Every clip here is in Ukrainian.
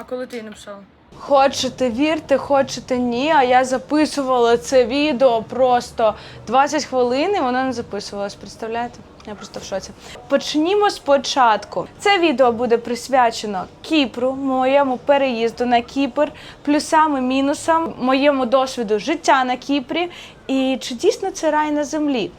А коли ти її написала? Хочете вірте, хочете ні. А я записувала це відео просто 20 хвилин, і воно не записувалось. Представляєте? Я просто в шоці. Почнімо спочатку. Це відео буде присвячено Кіпру, моєму переїзду на Кіпр, плюсам і мінусам, моєму досвіду життя на Кіпрі. І чи дійсно це рай на землі?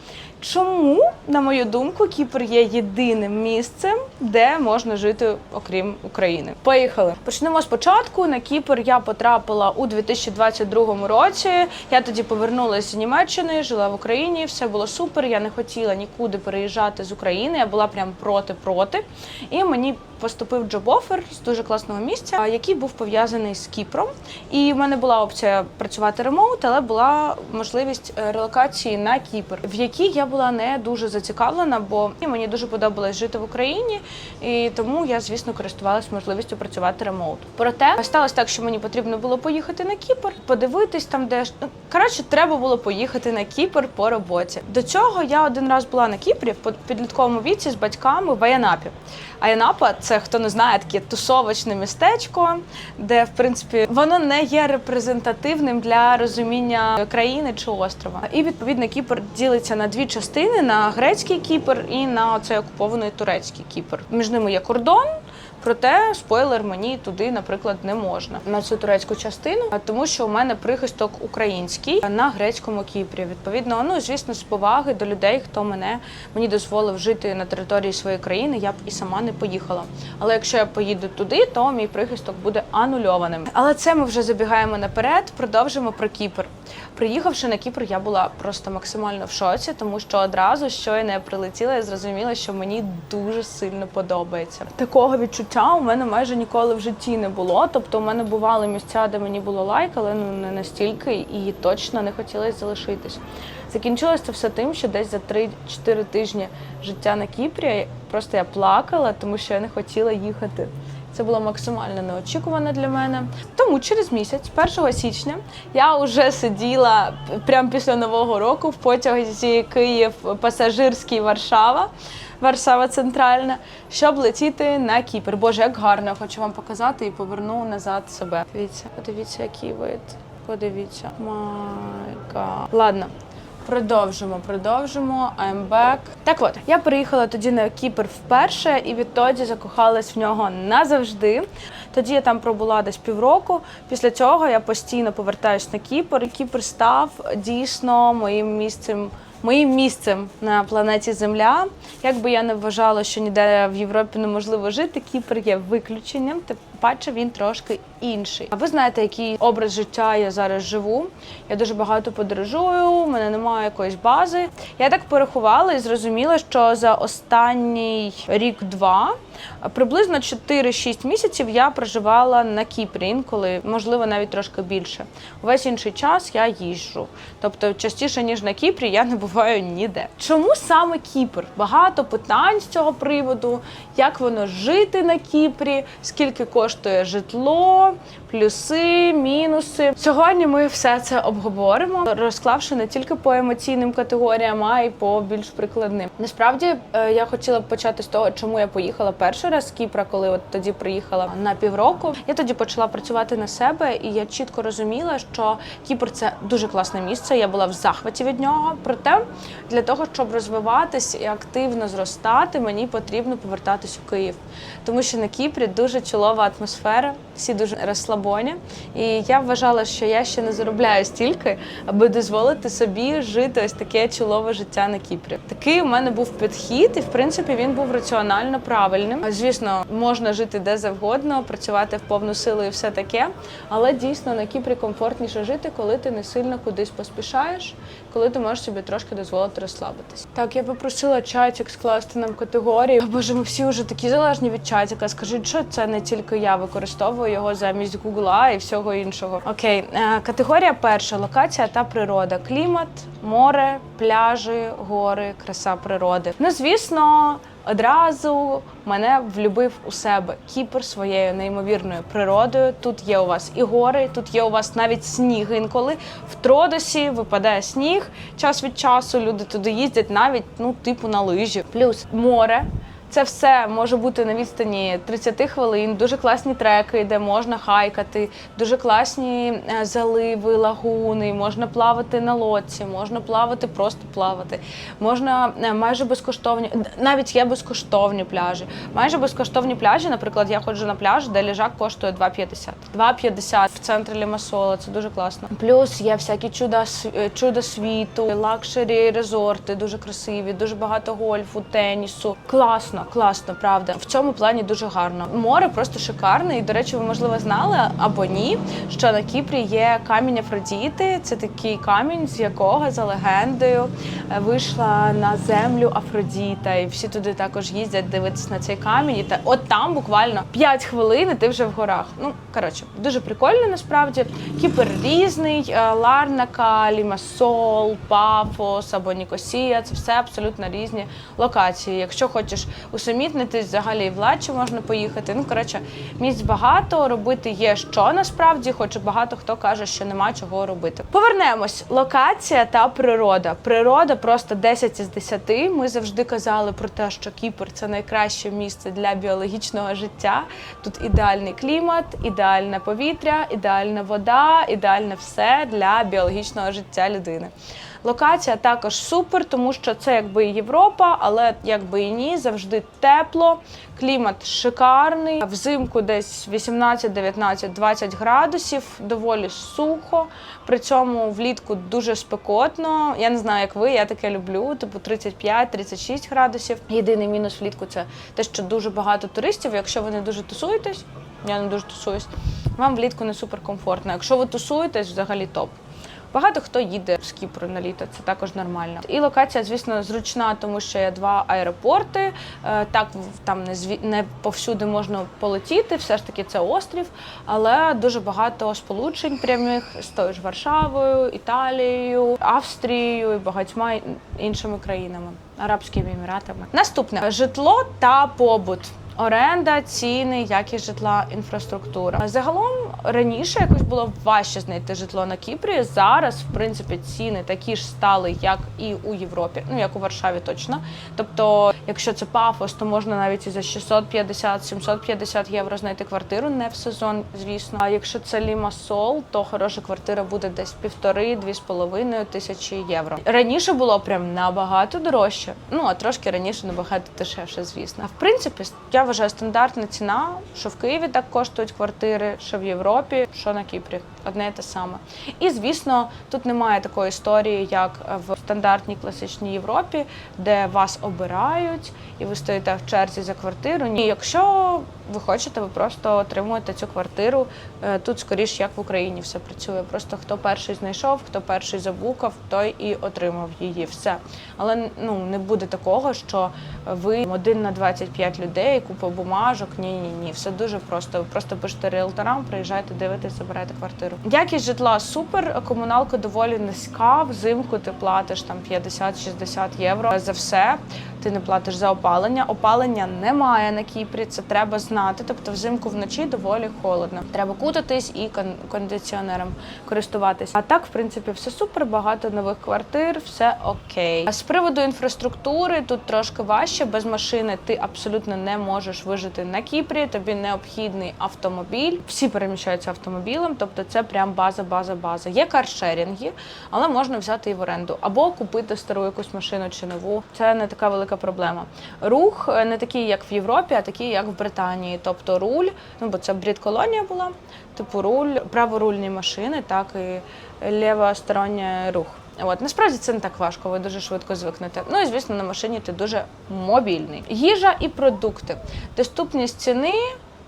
Чому, на мою думку, Кіпр є єдиним місцем, де можна жити окрім України? Поїхали. Почнемо спочатку. На Кіпр я потрапила у 2022 році. Я тоді повернулася з Німеччини, жила в Україні. Все було супер. Я не хотіла нікуди переїжджати з України. Я була прям проти-проти. І мені поступив джоб-офер з дуже класного місця, який був пов'язаний з Кіпром. І в мене була опція працювати ремоут, але була можливість е, релокації на Кіпр, в якій я була не дуже зацікавлена, бо мені дуже подобалось жити в Україні, і тому я, звісно, користувалась можливістю працювати ремоут. Проте сталося так, що мені потрібно було поїхати на Кіпр, подивитись там, де ж ну, коротше, треба було поїхати на Кіпр по роботі. До цього я один раз була на Кіпрі в підлітковому віці з батьками в Аянапі. Аянапа це хто не знає, таке тусовочне містечко, де в принципі воно не є репрезентативним для розуміння країни чи острова. І відповідно Кіпр ділиться на дві частини: на грецький Кіпр і на цей окупований турецький Кіпр. Між ними є кордон. Проте спойлер мені туди, наприклад, не можна на цю турецьку частину, а тому що у мене прихисток український на грецькому Кіпрі. Відповідно, ну звісно, з поваги до людей, хто мене мені дозволив жити на території своєї країни, я б і сама не поїхала. Але якщо я поїду туди, то мій прихисток буде анульованим. Але це ми вже забігаємо наперед. Продовжимо про Кіпр. Приїхавши на Кіпр, я була просто максимально в шоці, тому що одразу щойно я прилетіла, я зрозуміла, що мені дуже сильно подобається. Такого відчуття у мене майже ніколи в житті не було. Тобто, у мене бували місця, де мені було лайк, але ну не настільки, і точно не хотілося залишитись. Закінчилось це все тим, що десь за 3-4 тижні життя на Кіпрі просто я плакала, тому що я не хотіла їхати. Це було максимально неочікувано для мене. Тому через місяць, 1 січня, я вже сиділа прямо після нового року в потязі Київ пасажирський Варшава. Варшава центральна, щоб летіти на Кіпр. Боже, як гарно, хочу вам показати і поверну назад себе. Дивіться, подивіться, який вид. Подивіться. Майка. Ладно. Продовжимо, продовжимо. I'm back. Так от, я приїхала тоді на Кіпр вперше і відтоді закохалась в нього назавжди. Тоді я там пробула десь півроку. Після цього я постійно повертаюсь на Кіпр. Кіпр став дійсно моїм місцем. Моїм місцем на планеті Земля, як би я не вважала, що ніде в Європі неможливо жити, Кіпр є виключенням. Тим паче він трошки інший. А ви знаєте, який образ життя я зараз живу? Я дуже багато подорожую, у мене немає якоїсь бази. Я так порахувала і зрозуміла, що за останній рік-два приблизно 4-6 місяців я проживала на Кіпрі, інколи, можливо, навіть трошки більше. Увесь інший час я їжджу. Тобто, частіше ніж на Кіпрі, я не буваю ніде. Чому саме Кіпр? Багато питань з цього приводу, як воно жити на Кіпрі, скільки коштує житло, плюси, мінуси. Сьогодні ми все це обговоримо, розклавши не тільки по емоційним категоріям, а й по більш прикладним. Насправді е, я хотіла б почати з того, чому я поїхала перший раз з Кіпра, коли от тоді приїхала на півроку. Я тоді почала працювати на себе, і я чітко розуміла, що Кіпр це дуже класне місце. Я була в захваті від нього. Проте для того, щоб розвиватись і активно зростати, мені потрібно повертатись у Київ, тому що на Кіпрі дуже чолова атмосфера, всі дуже розслабоні. І я вважала, що я ще не заробляю стільки, аби дозволити собі жити ось таке чолове життя на Кіпрі. Такий у мене був підхід, і в принципі він був раціонально правильним. Звісно, можна жити де завгодно, працювати в повну силу і все таке. Але дійсно на Кіпрі комфортніше жити, коли ти не сильно кудись поспішаєш, коли ти можеш собі трошки дозволити розслабитись. Так, я попросила чатик скласти нам категорії. Боже, ми всі вже такі залежні від чатика. Скажіть, що це не тільки я використовую його замість гугла і всього іншого. Окей, е, категорія перша локація та природа. Клімат, море, пляжі, гори, краса природи. Ну, звісно. Одразу мене влюбив у себе Кіпр своєю неймовірною природою. Тут є у вас і гори, тут є у вас навіть сніг. Інколи в Тродосі випадає сніг. Час від часу люди туди їздять навіть ну, типу на лижі. Плюс море. Це все може бути на відстані 30 хвилин, дуже класні треки, де можна хайкати, дуже класні е, заливи, лагуни, можна плавати на лодці, можна плавати, просто плавати. Можна е, майже безкоштовні, навіть є безкоштовні пляжі. Майже безкоштовні пляжі, наприклад, я ходжу на пляж, де ліжак коштує 2,50. 2,50 в центрі Лімасола, це дуже класно. Плюс є всякі чуда, е, чудо світу, лакшері резорти, дуже красиві, дуже багато гольфу, тенісу. Класно, класно, правда. В цьому плані дуже гарно. Море просто шикарне. І, до речі, ви можливо знали або ні, що на Кіпрі є камінь Афродіти. Це такий камінь, з якого за легендою е, вийшла на землю Афродіта. І всі туди також їздять дивитися на цей камінь. І та от там буквально 5 хвилин, і ти вже в горах. Ну коротше, дуже прикольно насправді. Кіпр різний, е, Ларнака, Лімасол, Пафос або Нікосія. Це все абсолютно різні локації. Якщо хочеш усамітнитись, взагалі і в Лачі можна поїхати. Ну коротше, місць багато, робити є що насправді, хоч багато хто каже, що нема чого робити. Повернемось. Локація та природа. Природа просто 10 із 10. Ми завжди казали про те, що Кіпр це найкраще місце для біологічного життя. Тут ідеальний клімат, ідеальне повітря, ідеальна вода, ідеальне все для біологічного життя людини. Локація також супер, тому що це якби і Європа, але якби і ні, завжди тепло, клімат шикарний. Взимку десь 18, 19, 20 градусів, доволі сухо. При цьому влітку дуже спекотно. Я не знаю, як ви, я таке люблю, типу 35-36 градусів. Єдиний мінус влітку це те, що дуже багато туристів. Якщо ви не дуже тусуєтесь, я не дуже тусуюсь, вам влітку не супер комфортно. Якщо ви тусуєтесь, взагалі топ. Багато хто їде з Кіпру на літо, це також нормально. І локація, звісно, зручна, тому що є два аеропорти. Е, Так, там не зві... не повсюди можна полетіти, все ж таки це острів, але дуже багато сполучень прямих з тою ж Варшавою, Італією, Австрією і багатьма іншими країнами, Арабськими Еміратами. Наступне житло та побут. Оренда, ціни, якість житла, інфраструктура. Загалом раніше якось було важче знайти житло на Кіпрі. Зараз, в принципі, ціни такі ж стали, як і у Європі, ну як у Варшаві точно. Тобто, якщо це пафос, то можна навіть і за 650-750 євро знайти квартиру, не в сезон, звісно. А якщо це Лімасол, то хороша квартира буде десь півтори-дві з половиною тисячі євро. Раніше було прям набагато дорожче. Ну а трошки раніше набагато дешевше, звісно. В принципі, я вважаю стандартна ціна, що в Києві так коштують квартири, що в Європі, що на Кіпрі. Одне і те саме. І звісно, тут немає такої історії, як в стандартній класичній Європі, де вас обирають і ви стоїте в черзі за квартиру. Ні, якщо ви хочете, ви просто отримуєте цю квартиру. Е, Тут скоріш як в Україні все працює. Просто хто перший знайшов, хто перший забукав, той і отримав її. Все. Але ну не буде такого, що ви один на 25 людей, купа бумажок. Ні, ні, ні. Все дуже просто. Ви просто пишете ріелторам, приїжджаєте, дивитесь, забираєте квартиру. Якість житла супер, комуналка доволі низька. Взимку ти платиш там 50-60 євро за все. Ти не платиш за опалення. Опалення немає на Кіпрі. Це треба знати. Тобто взимку вночі доволі холодно. Треба кутатись і кон- кондиціонером користуватись. А так, в принципі, все супер. Багато нових квартир, все окей. А з приводу інфраструктури тут трошки важче. Без машини ти абсолютно не можеш вижити на Кіпрі. Тобі необхідний автомобіль. Всі переміщаються автомобілем, тобто це прям база, база, база. Є каршерінги, але можна взяти і в оренду або купити стару якусь машину чи нову. Це не така велика проблема. Рух е, не такий, як в Європі, а такий, як в Британії. Тобто руль, ну бо це брід-колонія була. Типу руль, праворульні машини, так і лівосторонній рух. От насправді це не так важко, ви дуже швидко звикнете. Ну і звісно, на машині ти дуже мобільний. Їжа і продукти, доступність ціни,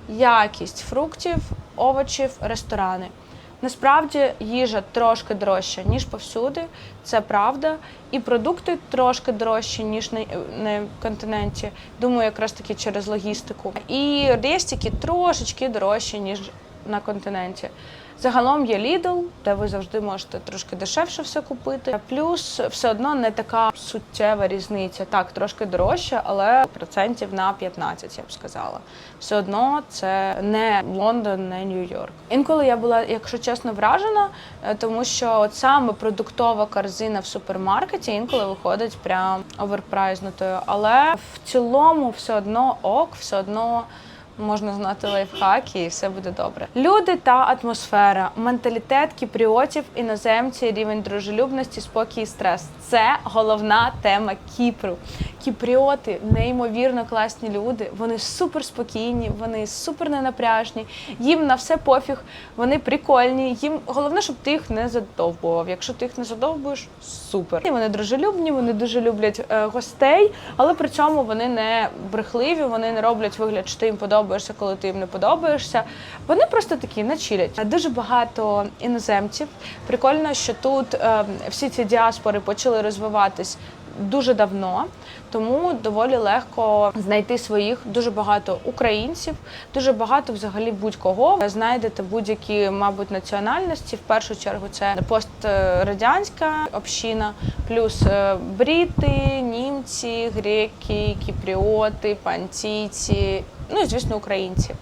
якість фруктів, овочів, ресторани. Насправді їжа трошки дорожча, ніж повсюди, це правда. І продукти трошки дорожчі, ніж на, на континенті. Думаю, якраз таки через логістику. І рестики трошечки дорожчі, ніж на континенті. Загалом є Lidl, де ви завжди можете трошки дешевше все купити. Плюс все одно не така суттєва різниця. Так, трошки дорожче, але процентів на 15, я б сказала. Все одно це не Лондон, не Нью-Йорк. Інколи я була, якщо чесно, вражена, е, тому що от саме продуктова корзина в супермаркеті інколи виходить прям оверпрайзнутою. Але в цілому все одно ок, все одно. Можна знати лайфхаки і все буде добре. Люди та атмосфера, менталітет кіпріотів, іноземці, рівень дружелюбності, спокій і стрес. Це головна тема Кіпру. Кіпріоти неймовірно класні люди. Вони супер спокійні, вони супер ненапряжні. Їм на все пофіг, вони прикольні. Їм головне, щоб ти їх не задовбував. Якщо ти їх не задовбуєш, супер. І Вони дружелюбні, вони дуже люблять е, гостей, але при цьому вони не брехливі, вони не роблять вигляд, що ти їм подобаєшся, коли ти їм не подобаєшся. Вони просто такі начилять. Дуже багато іноземців. Прикольно, що тут е, всі ці діаспори почали розвиватись дуже давно, тому доволі легко знайти своїх. Дуже багато українців, дуже багато взагалі будь-кого. Знайдете будь-які, мабуть, національності. В першу чергу це пострадянська община, плюс е, бріти, німці, греки, кіпріоти, пантійці, ну і звісно, українці.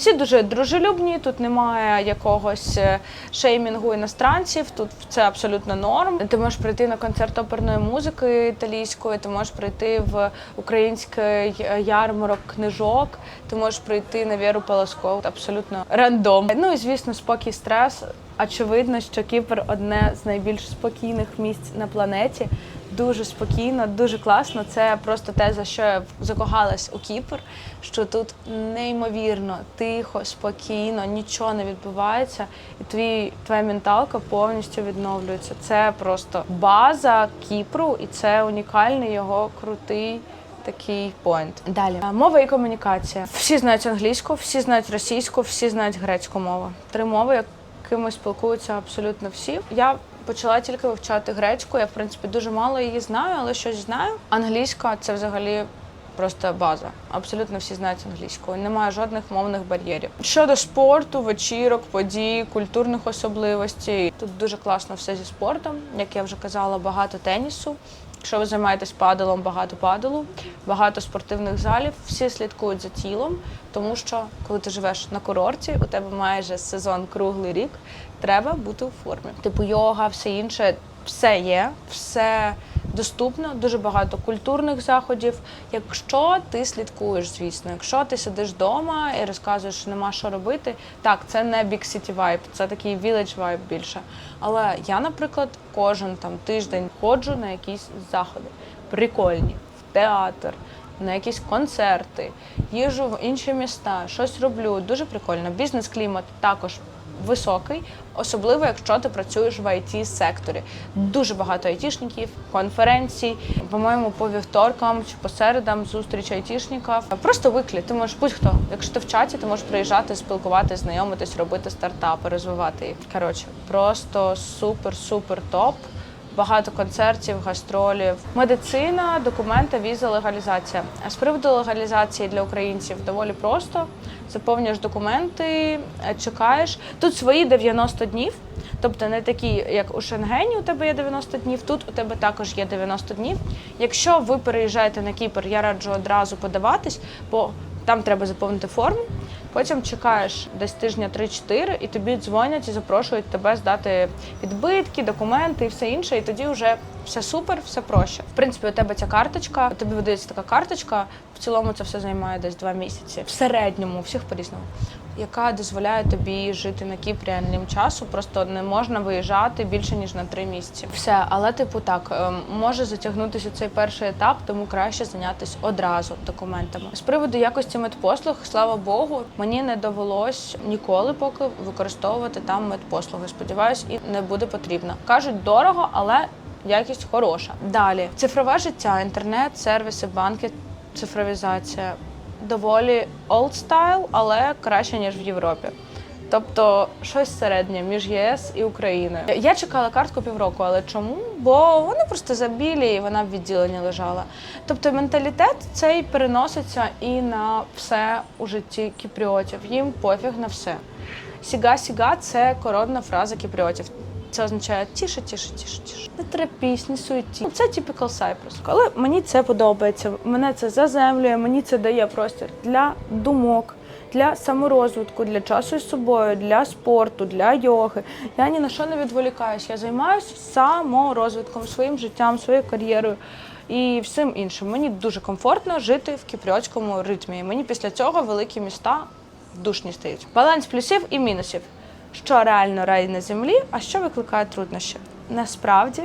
Всі дуже дружелюбні, тут немає якогось е, шеймінгу іностранців, тут це абсолютно норм. Ти можеш прийти на концерт оперної музики італійської, ти можеш прийти в український е, ярмарок книжок, ти можеш прийти на Віру Полоскову, абсолютно рандом. Ну і звісно, спокій, стрес. Очевидно, що Кіпр одне з найбільш спокійних місць на планеті. Дуже спокійно, дуже класно. Це просто те, за що я закохалась у Кіпр. Що тут неймовірно тихо, спокійно, нічого не відбувається, і твій твоя менталка повністю відновлюється. Це просто база Кіпру, і це унікальний його крутий. Такий поінт. Далі мова і комунікація. Всі знають англійську, всі знають російську, всі знають грецьку мову. Три мови, якими спілкуються абсолютно всі. Я почала тільки вивчати грецьку. Я в принципі дуже мало її знаю, але щось знаю. Англійська це взагалі. Просто база. Абсолютно всі знають англійську. Немає жодних мовних бар'єрів. Щодо спорту, вечірок, подій, культурних особливостей. Тут дуже класно все зі спортом. Як я вже казала, багато тенісу. Якщо ви займаєтесь паделом, багато паделу, багато спортивних залів, всі слідкують за тілом, тому що коли ти живеш на курорті, у тебе майже сезон круглий рік, треба бути у формі. Типу йога, все інше, все є, все доступно, дуже багато культурних заходів. Якщо ти слідкуєш, звісно, якщо ти сидиш вдома і розказуєш, що нема що робити, так, це не big city vibe, це такий village vibe більше. Але я, наприклад, кожен там тиждень ходжу на якісь заходи прикольні, в театр. На якісь концерти, їжу в інші міста, щось роблю. Дуже прикольно. Бізнес-клімат також високий, особливо якщо ти працюєш в it секторі. Дуже багато айтішників, конференцій. По-моєму, по вівторкам чи по середам зустріч айтішників. Просто виклі. Ти можеш будь-хто. Якщо ти в чаті, ти можеш приїжджати, спілкуватися, знайомитись, робити стартапи, розвивати їх. Коротше, просто супер-супер топ. Багато концертів, гастролів, медицина, документи, віза, легалізація. А з приводу легалізації для українців доволі просто. Заповнюєш документи, е, чекаєш. Тут свої 90 днів, тобто не такі, як у Шенгені, у тебе є 90 днів. Тут у тебе також є 90 днів. Якщо ви переїжджаєте на Кіпр, я раджу одразу подаватись, бо там треба заповнити форму. Потім чекаєш десь тижня 3-4, і тобі дзвонять і запрошують тебе здати відбитки, документи і все інше. І тоді вже все супер, все проще. В принципі, у тебе ця карточка, тобі видається така карточка. В цілому це все займає десь два місяці. В середньому, у всіх по-різному. Яка дозволяє тобі жити на Кіпрі анонім часу, просто не можна виїжджати більше ніж на три місяці. Все, але типу так ем, може затягнутися цей перший етап, тому краще зайнятися одразу документами. З приводу якості медпослуг, слава Богу, мені не довелось ніколи поки використовувати там медпослуги. Сподіваюсь, і не буде потрібно. кажуть дорого, але якість хороша. Далі цифрове життя, інтернет, сервіси, банки, цифровізація доволі old style, але краще ніж в Європі. Тобто щось середнє між ЄС і Україною. Я чекала картку півроку, але чому? Бо вони просто забілі і вона в відділенні лежала. Тобто менталітет цей переноситься і на все у житті кіпріотів. Їм пофіг на все. Сіга-сіга це коронна фраза кіпріотів. Це означає тіше, тіше, тіше, тіше. Не трепісь, не суеті. Це typical Cyprus. Але мені це подобається. Мене це заземлює, мені це дає простір для думок, для саморозвитку, для часу із собою, для спорту, для йоги. Я ні на що не відволікаюсь. Я займаюся саморозвитком, своїм життям, своєю кар'єрою і всім іншим. Мені дуже комфортно жити в кіпріотському ритмі. Мені після цього великі міста душні стають. Баланс плюсів і мінусів. Що реально рай на землі, а що викликає труднощі? Насправді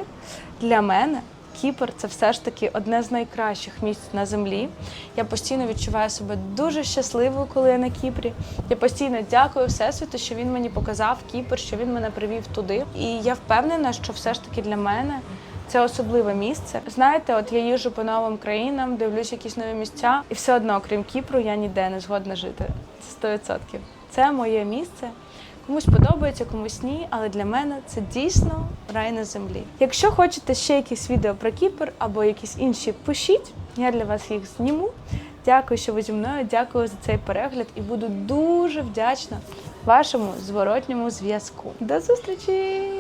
для мене Кіпр це все ж таки одне з найкращих місць на землі. Я постійно відчуваю себе дуже щасливою, коли я на Кіпрі. Я постійно дякую Всесвіту, що він мені показав Кіпр, що він мене привів туди. І я впевнена, що все ж таки для мене це особливе місце. Знаєте, от я їжджу по новим країнам, дивлюсь якісь нові місця, і все одно, крім Кіпру, я ніде не згодна жити. Це 100%. Це моє місце. Комусь подобається, комусь ні, але для мене це дійсно рай на землі. Якщо хочете ще якісь відео про Кіпр або якісь інші, пишіть. Я для вас їх зніму. Дякую, що ви зі мною. Дякую за цей перегляд і буду дуже вдячна вашому зворотньому зв'язку. До зустрічі!